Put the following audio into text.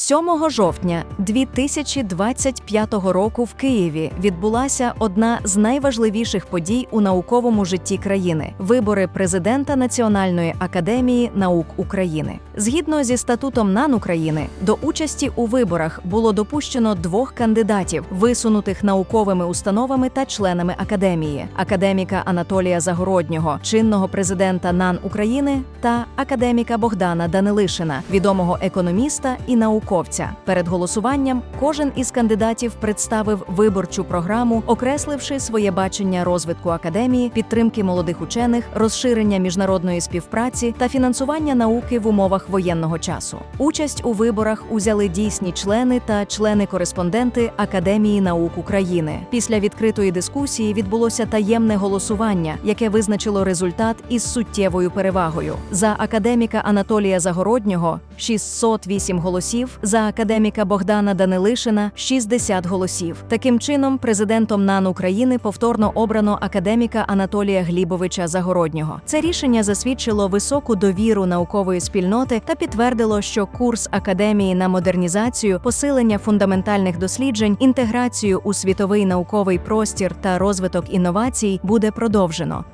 7 жовтня 2025 року в Києві відбулася одна з найважливіших подій у науковому житті країни вибори президента Національної академії наук України. Згідно зі статутом НАН України, до участі у виборах було допущено двох кандидатів, висунутих науковими установами та членами академії: академіка Анатолія Загороднього, чинного президента НАН України, та академіка Богдана Данилишина, відомого економіста і науковця. Перед голосуванням кожен із кандидатів представив виборчу програму, окресливши своє бачення розвитку академії, підтримки молодих учених, розширення міжнародної співпраці та фінансування науки в умовах воєнного часу. Участь у виборах узяли дійсні члени та члени-кореспонденти Академії наук України. Після відкритої дискусії відбулося таємне голосування, яке визначило результат із суттєвою перевагою. За академіка Анатолія Загороднього 608 голосів, за академіка Богдана Данилишина 60 голосів. Таким чином, президентом НАН України повторно обрано академіка Анатолія Глібовича Загороднього. Це рішення засвідчило високу довіру наукової спільноти та підтвердило, що курс академії на модернізацію, посилення фундаментальних досліджень, інтеграцію у світовий науковий простір та розвиток інновацій буде продовжено.